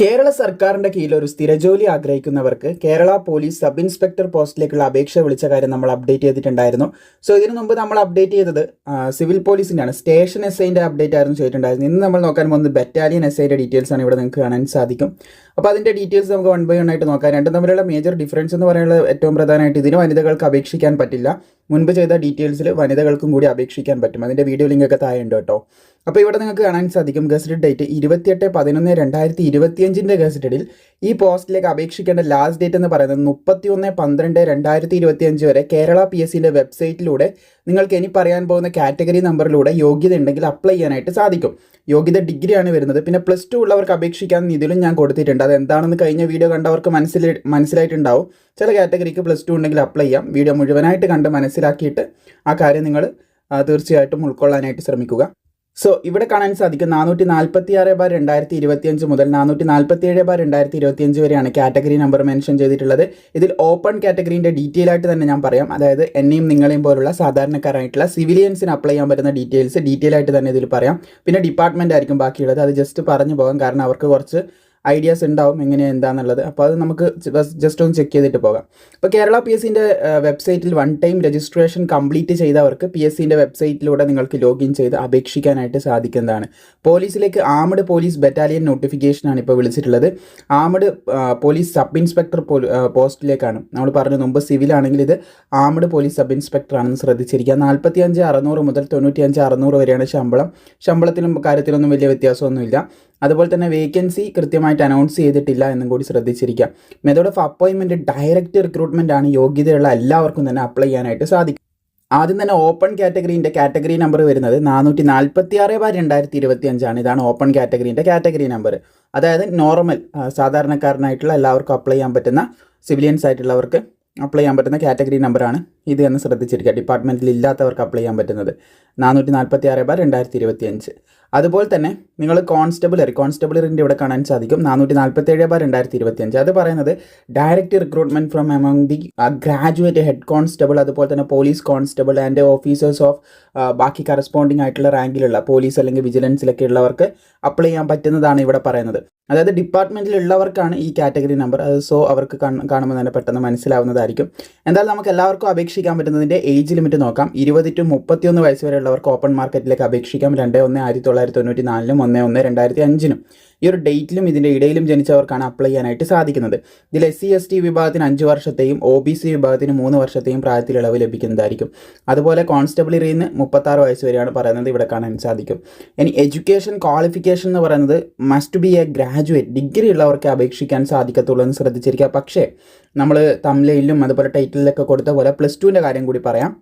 കേരള സർക്കാരിന്റെ കീഴിൽ ഒരു സ്ഥിരജോലി ആഗ്രഹിക്കുന്നവർക്ക് കേരള പോലീസ് സബ് ഇൻസ്പെക്ടർ പോസ്റ്റിലേക്കുള്ള അപേക്ഷ വിളിച്ച കാര്യം നമ്മൾ അപ്ഡേറ്റ് ചെയ്തിട്ടുണ്ടായിരുന്നു. സോ ഇതിനു മുമ്പ് നമ്മൾ അപ്ഡേറ്റ് ചെയ്തത് സിവിൽ പോലീസിന്റെയാണ് സ്റ്റേഷൻ എസ് ഐന്റെ അപ്ഡേറ്റ് ആയിരുന്നു ചെയ്തിട്ടുണ്ടായിരുന്നു ഇന്ന് നമ്മൾ നോക്കാൻ പോകുന്നത് ബറ്റാലിയൻ എസ് ഐയുടെ ഡീറ്റെയിൽസ് ആണ് ഇവിടെ നിങ്ങൾക്ക് കാണാൻ സാധിക്കും. അപ്പോൾ അതിന്റെ ഡീറ്റെയിൽസ് നമുക്ക് വൺ ബൈ വൺ ആയിട്ട് നോക്കാം. രണ്ടും തമ്മിലുള്ള മേജർ ഡിഫറൻസ് എന്ന് പറയുന്നത് ഏറ്റവും പ്രധാനമായിട്ട് ഇതിന് വനിതകൾക്ക് അപേക്ഷിക്കാൻ പറ്റില്ല. മുൻപ് ചെയ്ത ഡീറ്റെയിൽസിൽ വനിതകൾക്കും കൂടി അപേക്ഷിക്കാൻ പറ്റും. അതിന്റെ വീഡിയോ ലിങ്കൊക്കെ താഴെ ഉണ്ട് കേട്ടോ. അപ്പോൾ ഇവിടെ നിങ്ങൾക്ക് കാണാൻ സാധിക്കും ഗസറ്റഡ് ഡേറ്റ് ഇരുപത്തിയെട്ട് പതിനൊന്ന് രണ്ടായിരത്തി ഇരുപത്തിയഞ്ചിന്റെ ഗസറ്റഡിൽ ഈ പോസ്റ്റിലേക്ക് അപേക്ഷിക്കേണ്ട ലാസ്റ്റ് ഡേറ്റ് എന്ന് പറയുന്നത് മുപ്പത്തിയൊന്ന് പന്ത്രണ്ട് രണ്ടായിരത്തി ഇരുപത്തിയഞ്ച് വരെ കേരള പി എസ് സിന്റെ വെബ്സൈറ്റിലൂടെ നിങ്ങൾക്ക് ഇനി പറയാൻ പോകുന്ന കാറ്റഗറി നമ്പറിലൂടെ യോഗ്യത ഉണ്ടെങ്കിൽ അപ്ലൈ ചെയ്യാനായിട്ട് സാധിക്കും. യോഗ്യത ഡിഗ്രിയാണ് വരുന്നത്. പിന്നെ പ്ലസ് ടു ഉള്ളവർക്ക് അപേക്ഷിക്കാൻ ഇതിലും ഞാൻ കൊടുത്തിട്ടുണ്ട്. അത് എന്താണെന്ന് കഴിഞ്ഞ വീഡിയോ കണ്ടവർക്ക് മനസ്സിൽ മനസ്സിലായിട്ടുണ്ടാവും. ചില കാറ്റഗറിക്ക് പ്ലസ് ടു ഉണ്ടെങ്കിൽ അപ്ലൈ ചെയ്യാം. വീഡിയോ മുഴുവനായിട്ട് കണ്ട് മനസ്സിലാക്കിയിട്ട് ആ കാര്യം നിങ്ങൾ തീർച്ചയായിട്ടും ഉൾക്കൊള്ളാനായിട്ട് ശ്രമിക്കുക. സോ ഇവിടെ കാണാൻ സാധിക്കും നാനൂറ്റി നാൽപ്പത്തി ആറ് ബാർ രണ്ടായിരത്തി ഇരുപത്തിയഞ്ച് മുതൽ നാനൂറ്റി നാൽപ്പത്തി ഏഴ് ബാർ രണ്ടായിരത്തി ഇരുപത്തിയഞ്ച് വരെയാണ് കാറ്റഗറി നമ്പർ മെൻഷൻ ചെയ്തിട്ടുള്ളത്. ഇതിൽ ഓപ്പൺ കാറ്റഗറീന്റെ ഡീറ്റെയിൽ ആയിട്ട് തന്നെ ഞാൻ പറയാം. അതായത് എന്നെയും നിങ്ങളെയും പോലുള്ള സാധാരണക്കാരായിട്ടുള്ള സിവിലിയൻസിന് അപ്ലൈ ചെയ്യാൻ പറ്റുന്ന ഡീറ്റെയിൽസ് ഡീറ്റെയിൽ ആയിട്ട് തന്നെ ഇതിൽ പറയാം. പിന്നെ ഡിപ്പാർട്ട്മെന്റ് ആയിരിക്കും ബാക്കിയുള്ളത്. അത് ജസ്റ്റ് പറഞ്ഞു പോകാം. കാരണം അവർക്ക് കുറച്ച് ഐഡിയാസ് ഉണ്ടാവും എങ്ങനെ എന്താണെന്നുള്ളത് അപ്പോൾ അത് നമുക്ക് ജസ്റ്റ് ഒന്ന് ചെക്ക് ചെയ്തിട്ട് പോകാം. ഇപ്പോൾ കേരള പി എസ് സിന്റെ വെബ്സൈറ്റിൽ വൺ ടൈം രജിസ്ട്രേഷൻ കംപ്ലീറ്റ് ചെയ്തവർക്ക് പി എസ് സിന്റെ വെബ്സൈറ്റിലൂടെ നിങ്ങൾക്ക് ലോഗിൻ ചെയ്ത് അപേക്ഷിക്കാനായിട്ട് സാധിക്കുന്നതാണ്. പോലീസിലേക്ക് ആമഡ് പോലീസ് ബറ്റാലിയൻ നോട്ടിഫിക്കേഷനാണ് ഇപ്പോൾ വിളിച്ചിട്ടുള്ളത്. ആമഡ് പോലീസ് സബ് ഇൻസ്പെക്ടർ പോസ്റ്റിലേക്കാണ്. നമ്മൾ പറഞ്ഞു മുമ്പ് സിവിലാണെങ്കിൽ ഇത് ആമഡ് പോലീസ് സബ് ഇൻസ്പെക്ടർ ആണെന്ന് ശ്രദ്ധിച്ചിരിക്കുക. നാൽപ്പത്തി അഞ്ച് അറുന്നൂറ് മുതൽ തൊണ്ണൂറ്റി അഞ്ച് അറുന്നൂറ് വരെയാണ് ശമ്പളം. ശമ്പളത്തിലും കാര്യത്തിലൊന്നും വലിയ വ്യത്യാസമൊന്നുമില്ല. അതുപോലെ തന്നെ വേക്കൻസി കൃത്യമായിട്ട് അനൗൺസ് ചെയ്തിട്ടില്ല എന്നും കൂടി ശ്രദ്ധിച്ചിരിക്കുക മെത്തേഡ് ഓഫ് അപ്പോയിൻമെന്റ് ഡയറക്റ്റ് റിക്രൂട്ട്മെന്റ് ആണ് യോഗ്യതയുള്ള എല്ലാവർക്കും തന്നെ അപ്ലൈ ചെയ്യാനായിട്ട് സാധിക്കും. ആദ്യം തന്നെ ഓപ്പൺ കാറ്റഗറീന്റെ കാറ്റഗറി നമ്പർ വരുന്നത് നാനൂറ്റി നാൽപ്പത്തി ആറ് ബാർ രണ്ടായിരത്തി ഇരുപത്തി അഞ്ചാണ് ഇതാണ് ഓപ്പൺ കാറ്റഗറീന്റെ കാറ്റഗറി നമ്പർ അതായത് നോർമൽ സാധാരണക്കാരനായിട്ടുള്ള എല്ലാവർക്കും അപ്ലൈ ചെയ്യാൻ പറ്റുന്ന സിവിലിയൻസ് ആയിട്ടുള്ളവർക്ക് അപ്ലൈ ചെയ്യാൻ പറ്റുന്ന കാറ്റഗറി നമ്പറാണ് ഇത് എന്ന് ശ്രദ്ധിച്ചിരിക്കുക. ഡിപ്പാർട്ട്മെന്റിൽ ഇല്ലാത്തവർക്ക് അപ്ലൈ ചെയ്യാൻ പറ്റുന്നത് നാനൂറ്റി നാൽപ്പത്തി ആറ് ബാർ രണ്ടായിരത്തി ഇരുപത്തി അഞ്ച് അതുപോലെ തന്നെ നിങ്ങൾ കോൺസ്റ്റബിളറി കോൺസ്റ്റബിളറിന്റെ ഇവിടെ കാണാൻ സാധിക്കും. നാനൂറ്റി നാൽപ്പത്തി ഏഴ് ബാർ രണ്ടായിരത്തി ഇരുപത്തി അഞ്ച് അത് പറയുന്നത് direct recruitment from among the graduate head constable അതുപോലെ തന്നെ police constable and officers of ബാക്കി കറസ്പോണ്ടിങ് ആയിട്ടുള്ള റാങ്കിലുള്ള പോലീസ് അല്ലെങ്കിൽ വിജിലൻസിലൊക്കെ ഉള്ളവർക്ക് അപ്ലൈ ചെയ്യാൻ പറ്റുന്നതാണ് ഇവിടെ പറയുന്നത്. അതായത് ഡിപ്പാർട്ട്മെന്റിലുള്ളവർക്കാണ് ഈ കാറ്റഗറി നമ്പർ. അത് സോ അവർക്ക് കാണുമ്പോൾ തന്നെ പെട്ടെന്ന് മനസ്സിലാവുന്നതായിരിക്കും. എന്തായാലും നമുക്ക് എല്ലാവർക്കും അപേക്ഷിക്കാൻ പറ്റുന്നതിന്റെ ഏജ് ലിമിറ്റ് നോക്കാം. ഇരുപത് ടു മുപ്പത്തിയൊന്ന് വയസ്സ് വരെയുള്ളവർക്ക് ഓപ്പൺ മാർക്കറ്റിലേക്ക് അപേക്ഷിക്കാം. രണ്ട് ഒന്ന് ആയിരത്തി തൊള്ളായിരത്തി തൊണ്ണൂറ്റി നാലിനും ഒന്ന് ഒന്ന് രണ്ടായിരത്തി അഞ്ചിനും ഈ ഒരു ഡേറ്റിലും ഇതിന്റെ ഇടയിലും ജനിച്ചവർക്കാണ് അപ്ലൈ ചെയ്യാനായിട്ട് സാധിക്കുന്നത്. ഇതിൽ എസ് സി എസ് ടി വിഭാഗത്തിന് അഞ്ച് വർഷത്തെയും ഒ ബി സി വിഭാഗത്തിന് മൂന്ന് വർഷത്തെയും പ്രായത്തിൽ ഇളവ് ലഭിക്കുന്നതായിരിക്കും. അതുപോലെ കോൺസ്റ്റബിളറിയിൽ നിന്ന് മുപ്പത്താറ് വയസ്സ് വരെയാണ് പറയുന്നത്. ഇവിടെ കാണാൻ സാധിക്കും. ഇനി എഡ്യൂക്കേഷൻ ക്വാളിഫിക്കേഷൻ എന്ന് പറയുന്നത് must be a graduate degree ഉള്ളവർക്ക് അപേക്ഷിക്കാൻ സാധിക്കത്തുള്ളൂ എന്ന് ശ്രദ്ധിച്ചിരിക്കുക. പക്ഷേ നമ്മൾ തമിഴിലും അതുപോലെ ടൈറ്റിലൊക്കെ കൊടുത്ത പോലെ പ്ലസ് ടുവിന്റെ കാര്യം കൂടി പറയാം.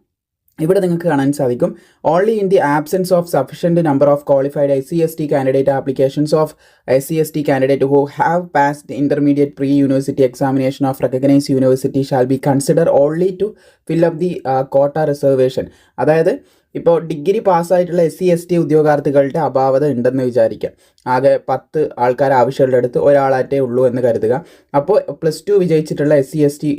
ഇവിടെ നിങ്ങൾക്ക് കാണാൻ സാധിക്കും. Only in the absence of sufficient number of qualified S C S T candidate applications of S C S T candidate who have passed intermediate pre university examination of recognise university shall be consider only to fill up the quota reservation അതായത് ഇപ്പോൾ degree പാസ്സായിട്ടുള്ള S C S T ഉദ്യോഗാർത്ഥികളുടെ അഭാവത ഉണ്ടെന്ന് വിചാരിക്കാം. ആകെ പത്ത് ആൾക്കാർ ആവശ്യമുള്ള അടുത്ത് ഒരാളായിട്ടേ ഉള്ളൂ എന്ന് കരുതുക. അപ്പോൾ പ്ലസ് ടു വിജയിച്ചിട്ടുള്ള എസ് സി എസ് ടി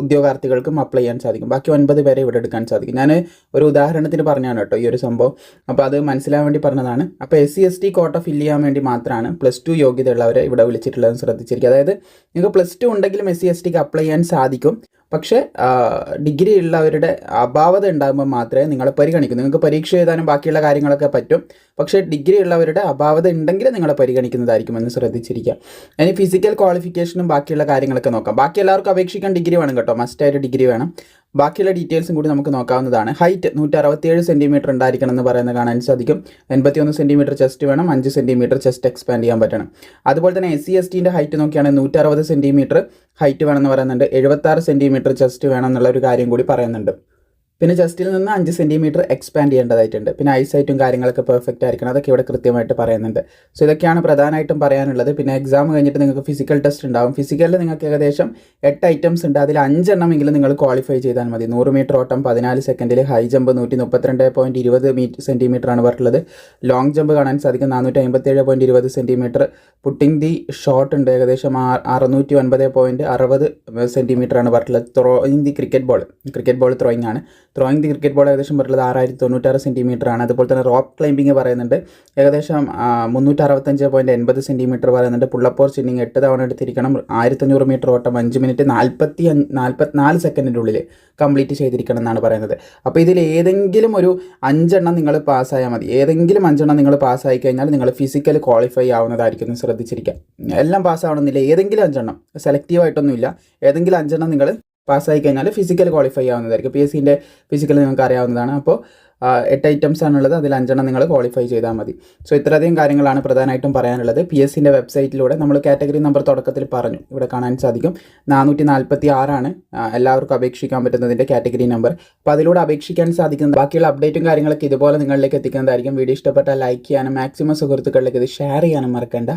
ഉദ്യോഗാർത്ഥികൾക്കും അപ്ലൈ ചെയ്യാൻ സാധിക്കും. ബാക്കി ഒൻപത് പേരെ ഇവിടെ എടുക്കാൻ സാധിക്കും. ഞാൻ ഒരു ഉദാഹരണത്തിന് പറഞ്ഞാണ് കേട്ടോ ഈ ഒരു സംഭവം. അപ്പോൾ അത് മനസ്സിലാവാൻ വേണ്ടി പറഞ്ഞതാണ്. അപ്പോൾ S C S T quota fill ചെയ്യാൻ വേണ്ടി മാത്രമാണ് പ്ലസ് ടു യോഗ്യതയുള്ളവരെ ഇവിടെ വിളിച്ചിട്ടുള്ളതെന്ന് ശ്രദ്ധിച്ചിരിക്കുക. അതായത് നിങ്ങൾക്ക് പ്ലസ് ടു ഉണ്ടെങ്കിലും എസ് സി എസ് ടിക്ക് അപ്ലൈ ചെയ്യാൻ സാധിക്കും. പക്ഷേ ഡിഗ്രി ഉള്ളവരുടെ അഭാവത ഉണ്ടാകുമ്പോൾ മാത്രമേ നിങ്ങളെ പരിഗണിക്കൂ. നിങ്ങൾക്ക് പരീക്ഷ എഴുതാനും ബാക്കിയുള്ള കാര്യങ്ങളൊക്കെ പറ്റും. പക്ഷേ ഡിഗ്രി ഉള്ളവരുടെ അഭാവത ഉണ്ടെങ്കിൽ നിങ്ങളെ പരിഗണിക്കുന്നതായിരിക്കുമെന്ന് ശ്രദ്ധിച്ചിരിക്കുക. ഇനി ഫിസിക്കൽ ക്വാളിഫിക്കേഷനും ബാക്കിയുള്ള കാര്യങ്ങളൊക്കെ നോക്കാം. ബാക്കി എല്ലാവർക്കും അപേക്ഷിക്കാൻ ഡിഗ്രി വേണം കേട്ടോ. മസ്റ്റായിട്ട് ഡിഗ്രി വേണം. ബാക്കിയുള്ള ഡീറ്റെയിൽസും കൂടി നമുക്ക് നോക്കാവുന്നതാണ്. ഹൈറ്റ് നൂറ്റി അറുപത്തിയേഴ് സെന്റിമീറ്റർ ഉണ്ടായിരിക്കണം എന്ന് പറയുന്നത് കാണാൻ സാധിക്കും. എൺപത്തിയൊന്ന് സെന്റിമീറ്റർ ചെസ്റ്റ് വേണം. അഞ്ച് സെന്റിമീറ്റർ ചെസ്റ്റ് എക്സ്പാൻഡ് ചെയ്യാൻ പറ്റണം. അതുപോലെ തന്നെ എസ് സി എസ് ടീന്റെ ഹൈറ്റ് നോക്കിയാണെങ്കിൽ നൂറ്റി അറുപത് സെന്റിമീറ്റർ ഹൈറ്റ് വേണമെന്ന് പറയുന്നുണ്ട്. എഴുപത്താറ് സെന്റിമീറ്റർ ചെസ്റ്റ് വേണം എന്നുള്ള ഒരു കാര്യം കൂടി പറയുന്നുണ്ട്. പിന്നെ ജസ്റ്റിൽ നിന്ന് അഞ്ച് സെന്റിമീറ്റർ എക്സ്പാൻഡ് ചെയ്യേണ്ടതായിട്ടുണ്ട്. പിന്നെ ഐസൈറ്റും കാര്യങ്ങളൊക്കെ പെർഫെക്റ്റ് ആയിരിക്കണം. അതൊക്കെ ഇവിടെ കൃത്യമായിട്ട് പറയുന്നുണ്ട്. സോ ഇതൊക്കെയാണ് പ്രധാനമായിട്ടും പറയാനുള്ളത്. പിന്നെ എക്സാം കഴിഞ്ഞിട്ട് നിങ്ങൾക്ക് ഫിസിക്കൽ ടെസ്റ്റ് ഉണ്ടാവും. ഫിസിക്കലിൽ നിങ്ങൾക്ക് ഏകദേശം എട്ട് ഐറ്റംസ് ഉണ്ട്. അതിൽ അഞ്ചെണ്ണമെങ്കിലും നിങ്ങൾ ക്വാളിഫൈ ചെയ്താൽ മതി. നൂറ് മീറ്റർ ഓട്ടം പതിനാല് സെക്കൻഡിൽ ഹൈ ജമ്പ് നൂറ്റി മുപ്പത്തിരണ്ട് പോയിന്റ് ഇരുപത് മീറ്റ് സെന്റിമീറ്റർ ആണ് പറഞ്ഞിട്ടുള്ളത്. ലോങ് ജമ്പ് കാണാൻ സാധിക്കും. നാനൂറ്റി അമ്പത്തേഴ് പോയിന്റ് ഇരുപത് സെന്റിമീറ്റർ പുട്ടിംഗ് ദി ഷോട്ട് ഉണ്ട്. ഏകദേശം അറുന്നൂറ്റി ഒൻപത് പോയിന്റ് അറുപത് സെന്റിമീറ്റർ ആണ് പറഞ്ഞിട്ടുള്ളത്. Throwing the cricket ball cricket ball throwing ആണ്. ത്രോയിങ് ദി ക്രിക്കറ്റ് ബോൾ ഏകദേശം വരുന്നത് ആറായിരത്തി തൊണ്ണൂറ്റാറ് സെന്റിമീറ്റർ ആണ്. അതുപോലെ തന്നെ റോപ്പ് ക്ലൈമ്പിംഗ് പറയുന്നുണ്ട്. ഏകദേശം മുന്നൂറ്റി അറുപത്തഞ്ച് പോയിന്റ് എൺപത് സെന്റിമീറ്റർ പറയുന്നുണ്ട്. പുള്ളപ്പോർ ചിന്നിങ് എട്ട് തവണ എടുത്തിരിക്കണം. ആയിരത്തഞ്ഞൂറ് മീറ്റർ ഓട്ടം അഞ്ച് മിനിറ്റ് നാൽപ്പത്തി നാൽപ്പത്തിനാല് സെക്കൻഡിന്റെ ഉള്ളിൽ കംപ്ലീറ്റ് ചെയ്തിരിക്കണം എന്നാണ് പറയുന്നത്. അപ്പോൾ ഇതിൽ ഏതെങ്കിലും ഒരു അഞ്ചെണ്ണം നിങ്ങൾ പാസ്സായാൽ മതി. ഏതെങ്കിലും അഞ്ചെണ്ണം നിങ്ങൾ പാസ്സായി കഴിഞ്ഞാൽ നിങ്ങൾ ഫിസിക്കൽ ക്വാളിഫൈ ആവുന്നതായിരിക്കും ശ്രദ്ധിച്ചിരിക്കുക. എല്ലാം പാസ്സാവണമെന്നില്ല ഏതെങ്കിലും അഞ്ചെണ്ണം. സെലക്റ്റീവ് ആയിട്ടൊന്നുമില്ല. ഏതെങ്കിലും അഞ്ചെണ്ണം നിങ്ങൾ പാസ്സായി കഴിഞ്ഞാൽ ഫിസിക്കൽ ക്വാളിഫൈ ആവുന്നതായിരിക്കും. പി എസ് സിന്റെ ഫിസിക്കൽ നിങ്ങൾക്ക് അറിയാവുന്നതാണ്. അപ്പോൾ എട്ട് ഐറ്റംസ് ആണുള്ളത്. അതിൽ അഞ്ചെണ്ണം നിങ്ങൾ ക്വാളിഫൈ ചെയ്താൽ മതി. സോ ഇത്രയധികം കാര്യങ്ങളാണ് പ്രധാനമായിട്ടും പറയാനുള്ളത്. പി എസ് സിന്റെ വെബ്സൈറ്റിലൂടെ നമ്മൾ കാറ്റഗറി നമ്പർ തുടക്കത്തിൽ പറഞ്ഞു. ഇവിടെ കാണാൻ സാധിക്കും. നാനൂറ്റി നാൽപ്പത്തി ആറാണ് എല്ലാവർക്കും അപേക്ഷിക്കാൻ പറ്റുന്നതിന്റെ കാറ്റഗറി നമ്പർ അപ്പോൾ അതിലൂടെ അപേക്ഷിക്കാൻ സാധിക്കുന്ന ബാക്കിയുള്ള അപ്ഡേറ്റും കാര്യങ്ങളൊക്കെ ഇതുപോലെ നിങ്ങളിലേക്ക് എത്തിക്കുന്നതായിരിക്കും. വീഡിയോ ഇഷ്ടപ്പെട്ടാൽ ലൈക്ക് ചെയ്യാനും മാക്സിമം സുഹൃത്തുക്കളിലേക്ക് ഇത് ഷെയർ ചെയ്യാനും മറക്കണ്ട.